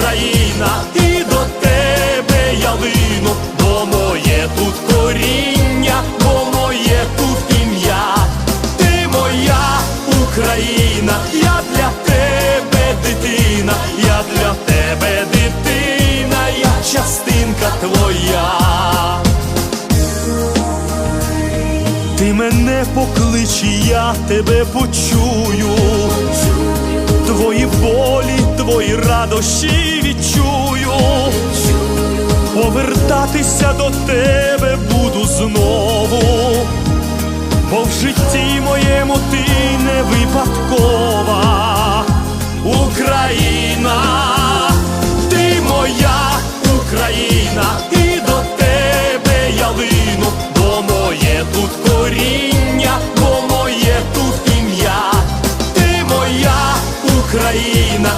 Україна, і до тебе я лину, бо моє тут коріння, бо моє тут ім'я, ти моя Україна, я для тебе дитина, я для тебе дитина, я частинка твоя. Ти мене поклич, я тебе почую твої радощі відчую, повертатися до тебе буду знову, бо в житті моєму ти не випадкова. Україна, ти моя Україна, і до тебе я лину, бо моє тут коріння, бо моє тут ім'я, ти моя Україна.